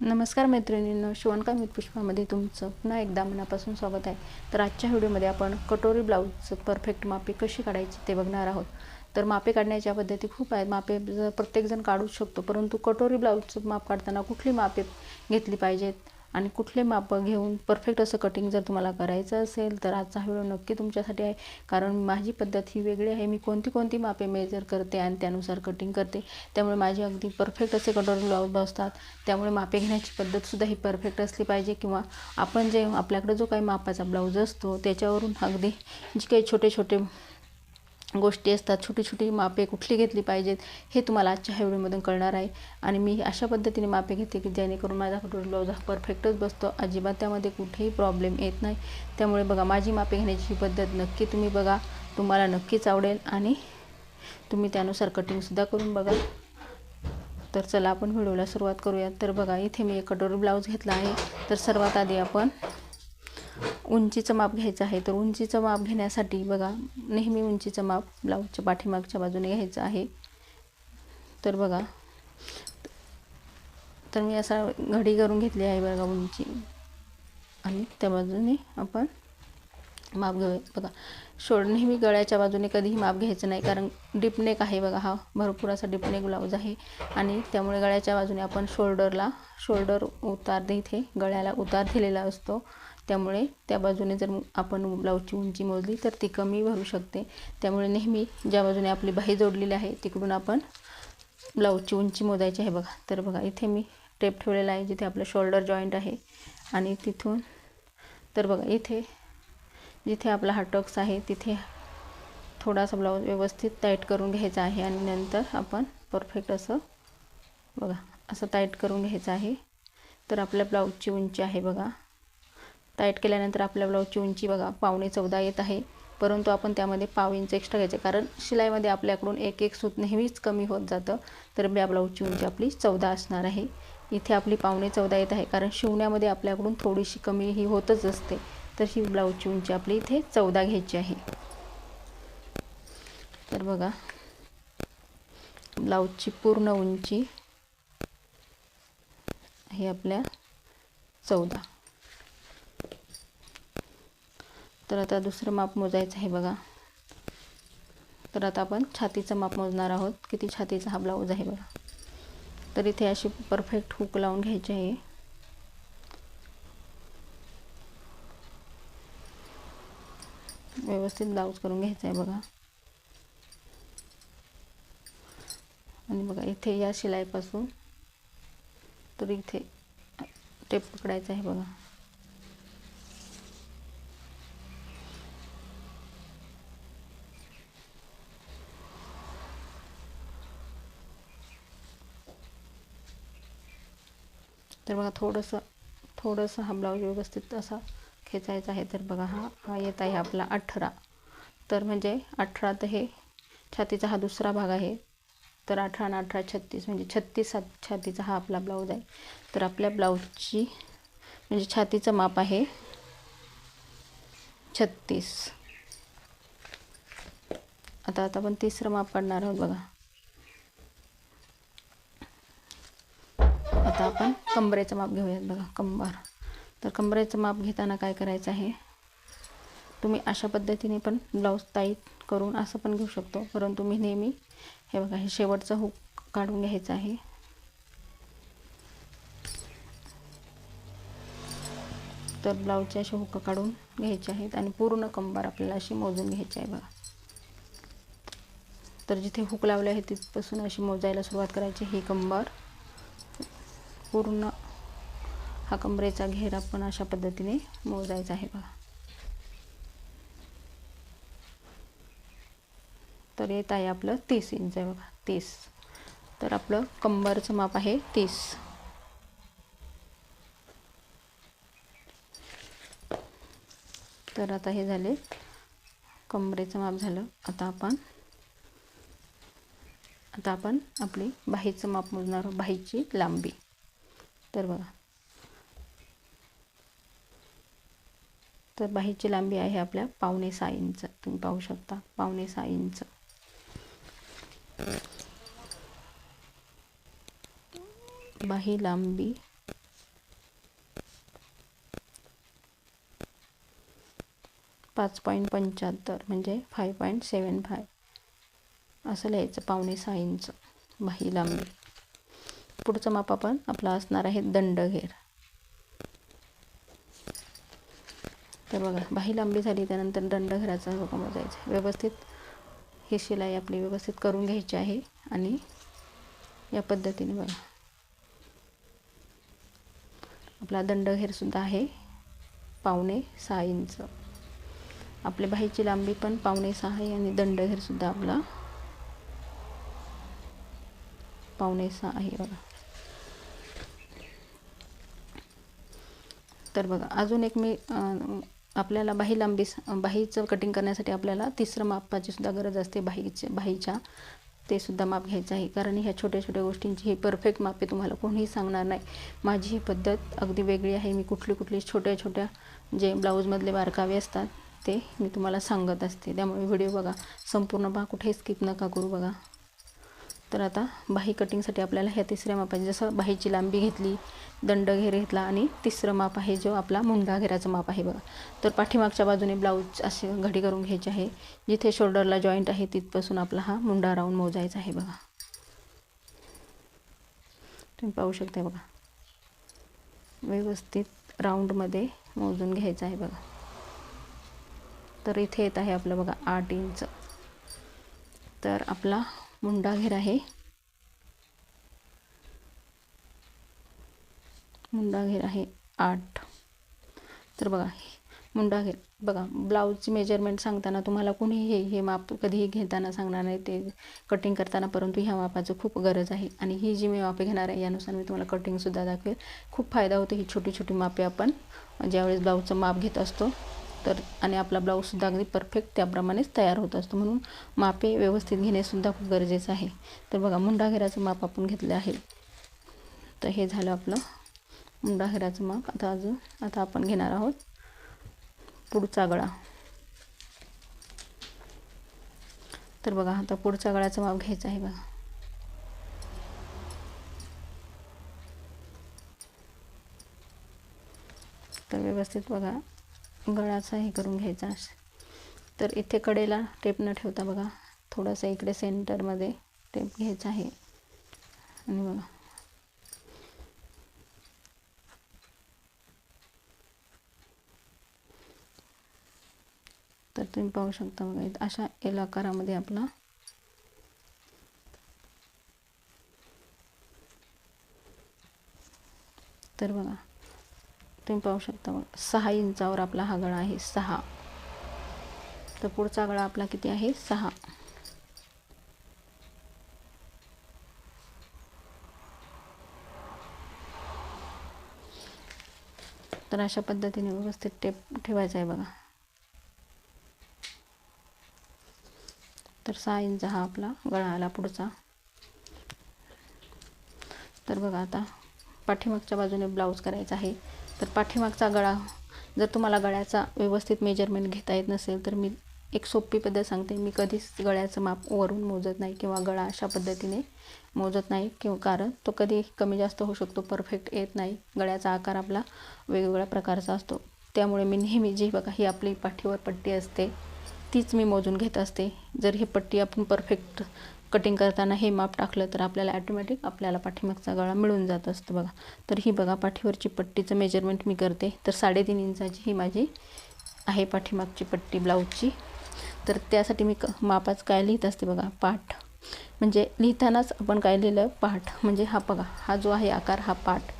नमस्कार मैत्रिणींनो शिवणकाम विथ पुष्पामध्ये तुमचं पुन्हा एकदा मनापासून स्वागत आहे. तर आजच्या व्हिडिओमध्ये आपण कटोरी ब्लाऊजचं परफेक्ट मापे कशी काढायची ते बघणार आहोत. तर मापे काढण्याच्या पद्धती खूप आहेत. मापे प्रत्येकजण काढूच शकतो परंतु कटोरी ब्लाऊजचं माप काढताना कुठली मापे घेतली पाहिजेत? आणि कुठले माप घेऊन परफेक्ट असं कटिंग जर तुम्हाला करायचं असेल तर आजचा हा व्हिडिओ नक्की तुमच्यासाठी आहे. कारण माझी पद्धत ही वेगळी आहे. मी कोणती कोणती मापे मेजर करते आणि त्यानुसार कटिंग करते. त्यामुळे माझी अगदी परफेक्ट असे कटर ब्लाऊज बसतात. त्यामुळे मापे घेण्याची पद्धतसुद्धा ही परफेक्ट असली पाहिजे. किंवा आपण जे आपल्याकडे जो काही मापाचा ब्लाऊज असतो त्याच्यावरून अगदी जे काही छोटे छोटे गोष्टी असतात. छोटी छोटी मापे कुठली घेतली पाहिजेत हे तुम्हाला आजच्या ह्या व्हिडिओमधून कळणार आहे. आणि मी अशा पद्धतीने मापे घेते की जेणेकरून माझा कटोरी ब्लाऊज हा परफेक्टच बसतो. अजिबात त्यामध्ये कुठेही प्रॉब्लेम येत नाही. त्यामुळे बघा माझी मापे घेण्याची ही पद्धत नक्की तुम्ही बघा. तुम्हाला नक्कीच आवडेल आणि तुम्ही त्यानुसार कटिंगसुद्धा करून बघा. तर चला आपण व्हिडिओला सुरुवात करूयात तर बघा इथे मी एक कटोरी ब्लाऊज घेतला आहे. तर सर्वात आधी आपण उंचीचं माप घ्यायचं आहे तर उंचीचं माप घेण्यासाठी बघा नेहमी उंचीचं माप ब्लाऊजच्या पाठीमागच्या बाजूने घ्यायचं आहे. तर बघा तर मी असा घडी करून घेतली आहे बघा उंची. आणि त्या बाजूने आपण माप घेऊ. बघा शोड नेहमी गळ्याच्या बाजूने कधीही माप घ्यायचं नाही कारण डिपनेक आहे बघा हा भरपूर असा डिपनेक ब्लाऊज आहे. आणि त्यामुळे गळ्याच्या बाजूने आपण शोल्डरला शोल्डर उतार दे इथे गळ्याला उतार दिलेला असतो. त्यामुळे त्या बाजूने जर आपण ब्लाऊजची उंची मोजली तर ती कमी भरू शकते. त्यामुळे नेहमी ज्या बाजूने आपली बाही जोडलेली आहे तिकडून आपण ब्लाऊजची उंची मोजायची आहे बघा. तर बघा इथे मी टेप ठेवलेला आहे जिथे आपलं शोल्डर जॉईंट आहे. आणि तिथून तर बघा इथे जिथे आपला हा टक्स आहे तिथे थोडासा ब्लाऊज व्यवस्थित टाईट करून घ्यायचा आहे. आणि नंतर आपण परफेक्ट असं बघा असं टाईट करून घ्यायचं आहे. तर आपल्या ब्लाऊजची उंची आहे बघा. टाईट केल्यानंतर आपल्या ब्लाऊजची उंची बघा पावणे चौदा येत आहे. परंतु आपण त्यामध्ये पाव इंच एक्स्ट्रा घ्यायचे. कारण शिलाईमध्ये आपल्याकडून एक एक सूत नेहमीच कमी होत जातं. तर या ब्लाऊजची उंची आपली चौदा असणार आहे. इथे आपली पावणे चौदा येत आहे. कारण शिवण्यामध्ये आपल्याकडून थोडीशी कमी ही होतच असते. तर ही ब्लाऊजची उंची आपली इथे चौदा घ्यायची आहे. तर बघा ब्लाऊजची पूर्ण उंची हे आपल्या चौदा. तर आता दुसरं माप मोजायचं आहे बघा. तर आता आपण छातीचं माप मोजणार आहोत. किती छातीचा हा ब्लाऊज आहे बघा. तर इथे अशी परफेक्ट हुक लावून घ्यायची आहे. व्यवस्थित ब्लाऊज करून घ्यायचा आहे बघा. आणि बघा इथे या शिलाईपासून तर इथे टेप पकडायचा आहे बघा. तर बघा थोडंसं थोडंसं हा ब्लाऊज व्यवस्थित असा खेचायचा आहे. तर बघा हा हा येत आहे आपला अठरा. तर म्हणजे अठरा तर हे छातीचा हा दुसरा भाग आहे. तर अठरा आणि अठरा छत्तीस म्हणजे छत्तीस हा छातीचा हा आपला ब्लाऊज आहे. तर आपल्या ब्लाऊजची म्हणजे छातीचं माप आहे छत्तीस. आता आता आपण तिसरं माप काढणार आहोत बघा. आता आपण कंबरेचं माप घेऊयात बघा कंबर. तर कंबरेचं माप घेताना काय करायचं आहे? तुम्ही अशा पद्धतीने पण ब्लाऊज टाईट करून असं पण घेऊ शकतो. परंतु मी नेहमी हे बघा हे शेवटचं हुक काढून घ्यायचं आहे. तर ब्लाऊजचे असे हुक काढून घ्यायचे आहेत आणि पूर्ण कंबर आपल्याला अशी मोजून घ्यायची आहे बघा. तर जिथे हुक लावले आहे तिथपासून अशी मोजायला सुरुवात करायची ही कंबर. पूर्ण हा कमरेचा घेरा पण अशा पद्धतीने मोजायचा आहे बघा. तर येत आहे आपलं तीस इंच आहे बघा तीस. तर आपलं कंबरचं माप आहे तीस. तर आता हे झाले कमरेचं माप झालं. आता आपण आता आपण आपली बाहीचं माप मोजणार आहोत बाहीची लांबी. तर बघा. तर बाहीची लांबी आहे आपल्या पावणे सहा इंच. तुम्ही पाहू शकता. पावणे सहा इंच. बाही लांबी. पाच पॉईंट पंच्याहत्तर म्हणजे फाय पॉईंट सेवन फाय. असं लिहायचं. पावणे सहा इंच बाही लांबी. पुढचं माप आपण आपला असणार आहे दंडघेर. तर बघा बाही लांबी झाली त्यानंतर दंडघराचा बघा मोजायचा व्यवस्थित ही शिलाई आपली व्यवस्थित करून घ्यायची आहे आणि या पद्धतीने बघा. आपला दंडघेरसुद्धा आहे पावणे सहा इंच. आपल्या बाहीची लांबी पण पावणे सहा आहे आणि दंडघेरसुद्धा आपला पावणे सहा आहे बघा. तर बघा अजून एक मी आपल्याला बाही लांबी बाहीचं कटिंग करण्यासाठी आपल्याला तिसरं मापाची सुद्धा गरज असते बाहीचे बाहीच्या. ते सुद्धा माप घ्यायचं आहे. कारण ह्या छोट्या छोट्या गोष्टींची ही परफेक्ट मापे तुम्हाला कोणीही सांगणार नाही. माझी ही पद्धत अगदी वेगळी आहे. मी कुठली कुठली छोट्या छोट्या जे ब्लाऊजमधले बारकावे असतात ते मी तुम्हाला सांगत असते. त्यामुळे व्हिडिओ बघा संपूर्ण बा कुठेही स्किप नका करू बघा. तर आता बाही कटिंगसाठी आपल्याला ह्या तिसऱ्या मापाची जसं बाहीची लांबी घेतली दंड घेर घेतला आणि तिसरं माप आहे जो आपला मुंडा घेराचं माप आहे बघा. तर पाठीमागच्या बाजूने ब्लाऊज असे घडी करून घ्यायचे आहे. जिथे शोल्डरला जॉईंट आहे तिथपासून आपला हा मुंडा राऊंड मोजायचा आहे बघा. तुम्ही पाहू शकता बघा. व्यवस्थित राऊंडमध्ये मोजून घ्यायचं आहे बघा. तर इथे येत आहे आपलं बघा आठ इंच. तर आपला मुंडा घेर आहे. मुंडा घेर आहे आठ. तर बघा मुंडा घेर बघा ब्लाऊजची मेजरमेंट सांगताना तुम्हाला कुणीही हे हे माप कधीही घेताना सांगणार नाही ते कटिंग करताना परंतु ह्या मापाचं खूप गरज आहे. आणि ही जी मी मापे घेणार आहे यानुसार मी तुम्हाला कटिंगसुद्धा दाखवेल. खूप फायदा होतो ही छोटी छोटी मापे आपण ज्यावेळेस ब्लाऊजचं माप घेत असतो. तर आणि आपला ब्लाऊजसुद्धा अगदी परफेक्ट त्याप्रमाणेच तयार होत असतो. म्हणून मापे व्यवस्थित घेणेसुद्धा खूप गरजेचं आहे. तर बघा मुंडा घेराचं माप आपण घेतलं आहे. तर हे झालं आपलं मुंडा घेराचं माप. आता अजून आता आपण घेणार आहोत पुढचा गळा. तर बघा आता पुढच्या गळ्याचं माप घ्यायचं आहे बघा. तर व्यवस्थित बघा. गळाचा हे करून घ्यायचा तर इथे कडेला टेप न ठेवता बघा थोडंसं इकडे सेंटरमध्ये टेप घ्यायचा आहे. आणि बघा. तर तुम्ही पाहू शकता बघा अशा एल आकारामध्ये आपला तर बघा. तुम्ही पाहू शकता बघा सहा इंचावर आपला हा गळा आहे सहा. तर पुढचा गळा आपला किती आहे? सहा. तर अशा पद्धतीने व्यवस्थित टेप ठेवायचा आहे बघा. तर सहा इंच हा आपला गळा आला पुढचा. तर बघा आता पाठीमागच्या बाजूने ब्लाऊज करायचा आहे. तर पाठीमागचा गळा जर तुम्हाला गळ्याचा व्यवस्थित मेजरमेंट घेता येत नसेल तर मी एक सोपी पद्धत सांगते. मी कधीच गळ्याचं माप वरून मोजत नाही किंवा गळा अशा पद्धतीने मोजत नाही किंवा कारण तो कधी कमी जास्त होऊ शकतो परफेक्ट येत नाही. गळ्याचा आकार आपला वेगवेगळ्या प्रकारचा असतो. त्यामुळे मी नेहमी जी बघा ही आपली पाठीवर पट्टी असते तीच मी मोजून घेत असते. जर ही पट्टी आपण परफेक्ट कटिंग करताना हे माप टाकलं तर आपल्याला ॲटोमॅटिक आपल्याला पाठीमागचा गळा मिळून जात असतो बघा. तर ही बघा पाठीवरची पट्टीचं मेजरमेंट मी करते. तर साडेतीन इंचाची ही माझी आहे पाठीमागची पट्टी ब्लाऊजची. तर त्यासाठी मी क मापाच काय लिहित असते बघा पाठ. म्हणजे लिहितानाच आपण काय लिहिलं? पाठ. म्हणजे हा बघा हा जो आहे आकार हा पाठ.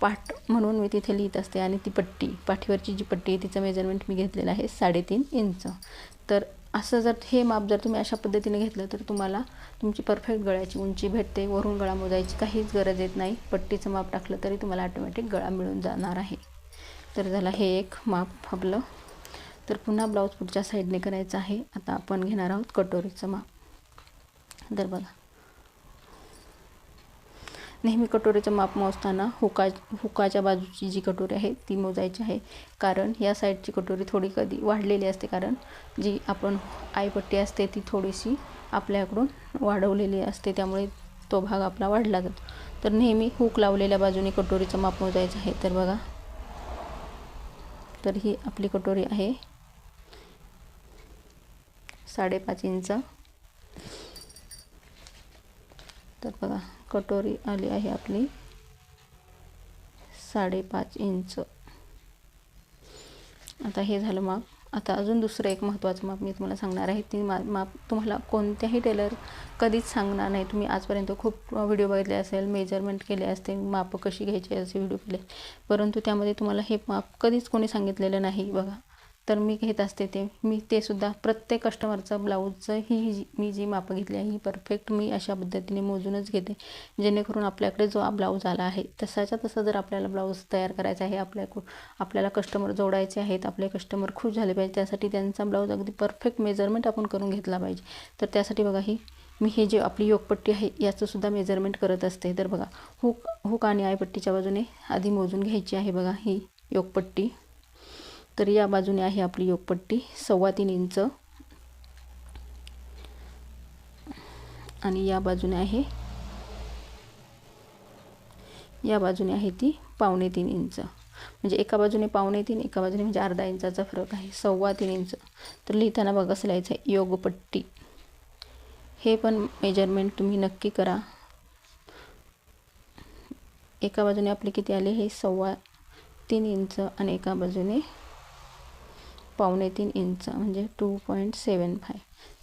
पाठ म्हणून मी तिथे लिहित असते आणि ती पट्टी पाठीवरची जी पट्टी आहे तिचं मेजरमेंट मी घेतलेलं आहे साडेतीन इंच. तर असं जर हे माप जर तुम्ही अशा पद्धतीने घेतलं तर तुम्हाला तुमची परफेक्ट गळ्याची उंची भेटते. वरून गळा मोजायची काहीच गरज येत नाही. पट्टीचं माप टाकलं तरी तुम्हाला ऑटोमॅटिक गळा मिळून जाणार आहे. तर झाला हे एक माप आपलं. तर पुन्हा ब्लाऊज पुढच्या साईडने करायचं आहे. आता आपण घेणार आहोत कटोरीचं माप. तर बघा. नेहमी कटोरीचं माप मोजताना हुका हुकाच्या बाजूची जी कटोरी आहे ती मोजायची आहे. कारण या साईडची कटोरी थोडी कधी वाढलेली असते कारण जी आपण आईपट्टी असते ती थोडीशी आपल्याकडून वाढवलेली असते त्यामुळे तो भाग आपला वाढला जातो. तर नेहमी हुक लावलेल्या बाजूने कटोरीचं माप मोजायचं आहे. तर बघा. तर ही आपली कटोरी आहे. साडेपाच इंच. तर बघा. कटोरी आली आहे आपली. साडेपाच इंच. आता हे झालं माप. आता अजून दुसरं एक महत्त्वाचं माप मी तुम्हाला सांगणार आहे. ती मा माप तुम्हाला कोणत्याही टेलर कधीच सांगणार नाही. तुम्ही आजपर्यंत खूप व्हिडिओ बघितले असेल मेजरमेंट केले असते माप कशी घ्यायची असे व्हिडिओ केले. परंतु त्यामध्ये तुम्हाला हे माप कधीच कोणी सांगितलेलं नाही बघा. तर मी घेत असते ते. मी ते सुद्धा प्रत्येक कस्टमरचं ब्लाऊजचं ही जी मी जी मापं घेतली आहे ही परफेक्ट मी अशा पद्धतीने मोजूनच घेते. जेणेकरून आपल्याकडे जो ब्लाऊज आला आहे तसाच्या तसा जर आपल्याला ब्लाऊज तयार करायचा आहे आपल्या आपल्याला कस्टमर जोडायचे आहेत आपले कस्टमर खुश झाले पाहिजे त्यासाठी त्यांचा ब्लाऊज अगदी परफेक्ट मेजरमेंट आपण करून घेतला पाहिजे. तर त्यासाठी बघा ही मी हे जे आपली योगपट्टी आहे याचंसुद्धा मेजरमेंट करत असते. तर बघा हुक हुक आणि आयपट्टीच्या बाजूने आधी मोजून घ्यायची आहे बघा ही योगपट्टी. तर या बाजूने आहे आपली योगपट्टी सव्वा तीन इंच. आणि या बाजूने आहे या बाजूने आहे ती पावणे तीन इंच. म्हणजे एका बाजूने पावणे तीन एका बाजूने म्हणजे अर्धा इंचाचा फरक आहे. सव्वा तीन इंच. तर लिहिताना बघा असं लिहायचं आहे योगपट्टी. हे पण मेजरमेंट तुम्ही नक्की करा. एका बाजूने आपले किती आले? हे सव्वा तीन इंच आणि एका बाजूने पावणे तीन इंच म्हणजे टू पॉईंट सेवन फाय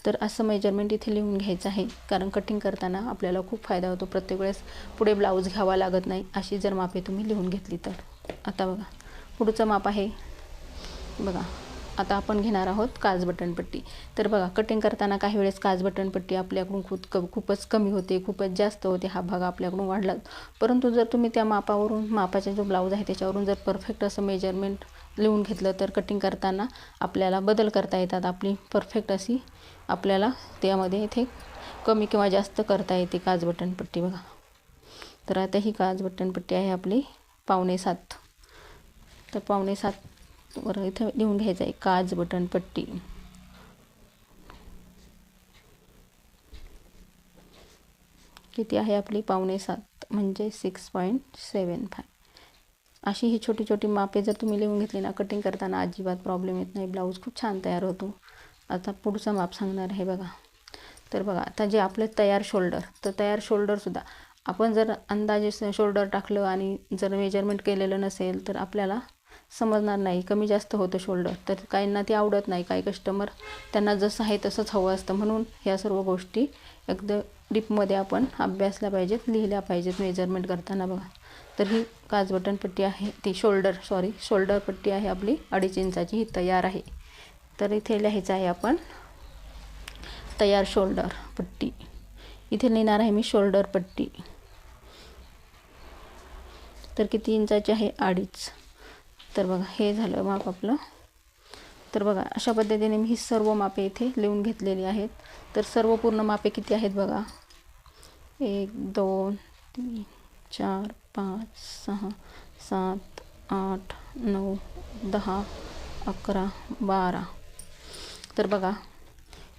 तर असं मेजरमेंट इथे लिहून घ्यायचं आहे. कारण कटिंग करताना आपल्याला खूप फायदा होतो. प्रत्येक वेळेस पुढे ब्लाऊज घ्यावा लागत नाही. अशी जर मापे तुम्ही लिहून घेतली तर. आता बघा. पुढचं माप आहे. बघा. आता आपण घेणार आहोत काज बटनपट्टी तर बघा कटिंग करताना काही वेळेस काज बटनपट्टी आपल्याकडून खूप क खूपच कमी होते खूपच जास्त होते हा भाग आपल्याकडून वाढला. परंतु जर तुम्ही त्या मापावरून मापाचा जो ब्लाऊज आहे त्याच्यावरून जर परफेक्ट असं मेजरमेंट लिहून घेतलं तर कटिंग करताना आपल्याला बदल करता येतात. आपली परफेक्ट अशी आपल्याला त्यामध्ये इथे कमी किंवा जास्त करता येते काज बटनपट्टी बघा. तर आता ही काज बटनपट्टी आहे आपली पावणे सात. तर पावणे सात वर इथं लिहून घ्यायचं आहे काज बटनपट्टी किती आहे आपली? पावणे सात म्हणजे सिक्स पॉईंट सेवन फाय अशी ही छोटी छोटी मापे जर तुम्ही लिहून घेतली ना कटिंग करताना अजिबात प्रॉब्लेम येत नाही. ब्लाऊज खूप छान तयार होतो. आता पुढचं माप सांगणार आहे बघा. तर बघा आता जे आपलं तयार शोल्डर तर तयार शोल्डरसुद्धा आपण जर अंदाजे शोल्डर टाकलं आणि जर मेजरमेंट केलेलं नसेल तर आपल्याला समजणार नाही. कमी जास्त होतं शोल्डर. तर काहींना ते आवडत नाही. काही कस्टमर त्यांना जसं आहे तसंच हवं असतं. म्हणून ह्या सर्व गोष्टी एकदम डीपमध्ये आपण अभ्यासल्या पाहिजेत लिहिल्या पाहिजेत मेजरमेंट करताना बघा. तर ही काज बटन पट्टी आहे. ती शोल्डर सॉरी शोल्डर पट्टी आहे आपली. अडीच इंचाची ही तयार आहे. तर इथे लिहायचं आहे आपण तयार शोल्डर पट्टी. इथे लिहिणार आहे मी शोल्डर पट्टी. तर किती इंचाची आहे? अडीच. तर बघा हे झालं माप आपलं. तर बघा अशा पद्धतीने मी ही सर्व मापे इथे लिहून घेतलेली आहेत. तर सर्व पूर्ण मापे किती आहेत बघा? एक दोन तीन चार पाच सहा सात आठ नऊ दहा अकरा बारा. तर बघा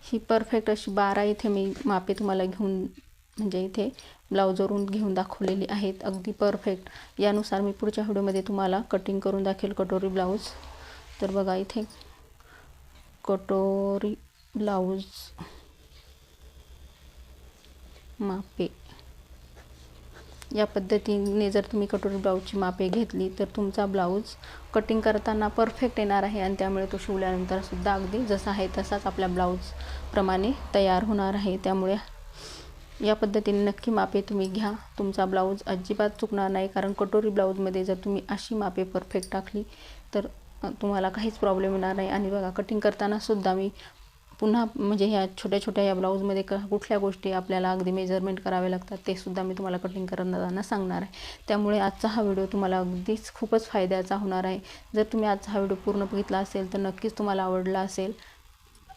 ही परफेक्ट अशी बारा इथे मी मापे तुम्हाला घेऊन म्हणजे इथे ब्लाऊजवरून घेऊन दाखवलेली आहेत. अगदी परफेक्ट यानुसार मी पुढच्या व्हिडिओमध्ये तुम्हाला कटिंग करून दाखवेल कटोरी ब्लाऊज. तर बघा इथे कटोरी ब्लाऊज मापे. या पद्धतीने जर तुम्ही कटोरी ब्लाऊजची मापे घेतली तर तुमचा ब्लाऊज कटिंग करताना परफेक्ट येणार आहे आणि त्यामुळे तो शिवल्यानंतरसुद्धा अगदी जसा आहे तसाच आपल्या ब्लाऊजप्रमाणे तयार होणार आहे. त्यामुळे या पद्धतीने नक्की मापे तुम्ही घ्या. तुमचा ब्लाऊज अजिबात चुकणार नाही कारण कटोरी ब्लाऊजमध्ये जर तुम्ही अशी मापे परफेक्ट टाकली तर तुम्हाला काहीच प्रॉब्लेम येणार नाही. आणि बघा कटिंग करताना सुद्धा मी पुन्हा म्हणजे ह्या छोट्या छोट्या या ब्लाऊजमध्ये क कुठल्या गोष्टी आपल्याला अगदी मेजरमेंट करावे लागतात ते सुद्धा मी तुम्हाला कटिंग करताना सांगणार आहे. त्यामुळे आजचा हा व्हिडिओ तुम्हाला अगदीच खूपच फायद्याचा होणार आहे. जर तुम्ही आजचा हा व्हिडिओ पूर्ण बघितला असेल तर नक्कीच तुम्हाला आवडला असेल.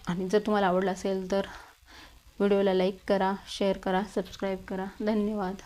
आणि जर तुम्हाला आवडला असेल तर व्हिडिओला लाईक करा शेअर करा सबस्क्राईब करा. धन्यवाद.